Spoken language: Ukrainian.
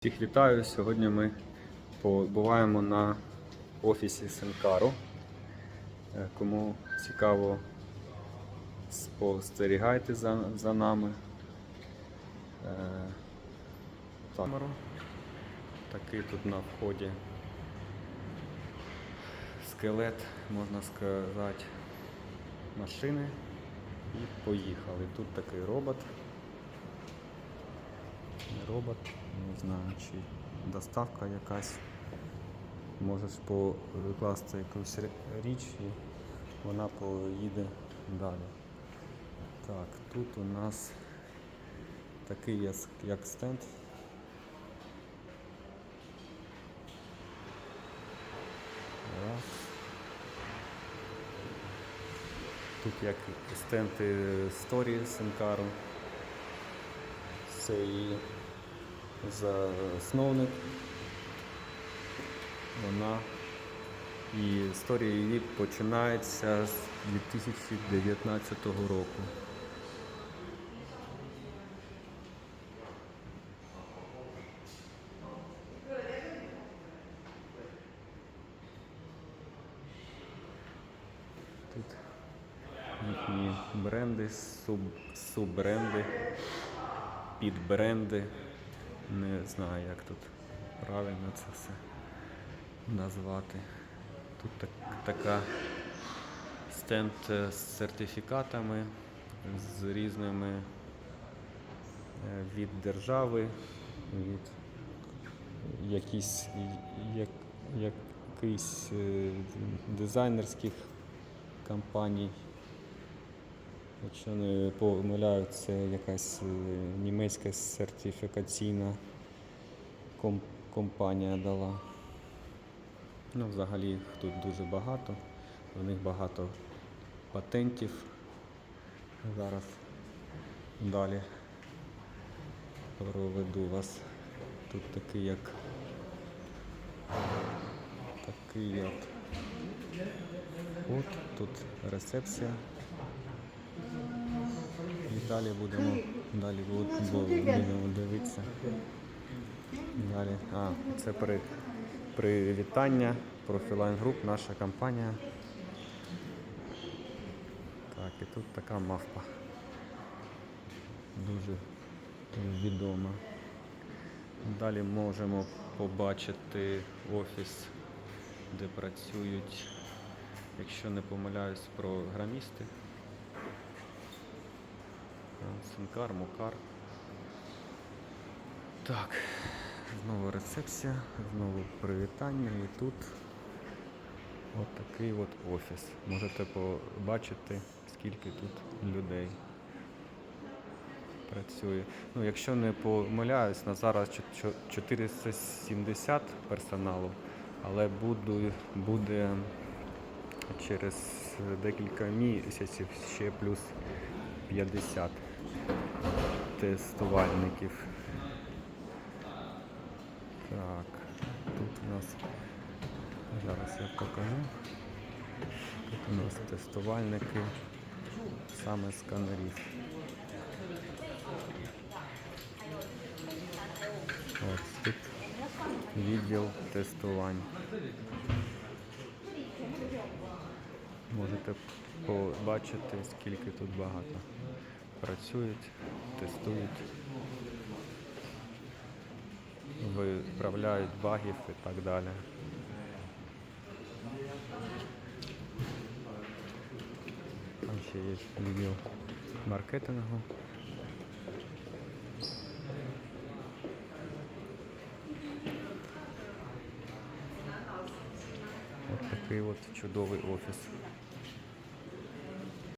Всіх вітаю. Сьогодні ми побуваємо на офісі Сенкару. Е, Кому цікаво, спостерігайте за, за нами. Е, камеру. Такий тут на вході скелет, можна сказати, машини. І поїхали. Тут такий робот. Робот, не знаю, чи доставка якась. Можеш покласти якусь річ і вона поїде далі. Так, тут у нас такий яс- як стенд. Тут як стенд сторі Сенкару. Це її засновник. Вона і історія її починається з 2019 року. Тут їхні бренди, суб, суббренди, підбренди. Не знаю, як тут правильно це все назвати. Тут так, така стенд е, з сертифікатами, з різними е, від держави, від якісь, як, якийсь е, дизайнерських компаній. Якщо не помиляю, це якась е, німецька сертифікаційна компанія дала. Ну, взагалі їх тут дуже багато. У них багато патентів. Зараз далі проведу вас. Тут такий як такий як от тут рецепція. Далі будемо далі бу- бу- будемо дивитися. Далі. А, це при, привітання Profiline Group, наша компанія. Так, і тут така мавпа. Дуже відома. Далі можемо побачити офіс, де працюють, якщо не помиляюсь, програмісти. Синкар, Мокар. Так, знову рецепція, знову привітання і тут от такий от офіс. Можете побачити, скільки тут людей працює. Ну, якщо не помиляюсь, на зараз чо- чо- 470 персоналу, але буду, буде через декілька місяців ще плюс 50 тестувальників. Так, тут у нас зараз я покажу. Тут у нас тестувальники саме сканерів. Ось тут відділ тестувань. Можете побачити, скільки тут багато працюють, тестують, виправляють багів і так далі. Там ще є відділ маркетингу. Ось такий от чудовий офіс.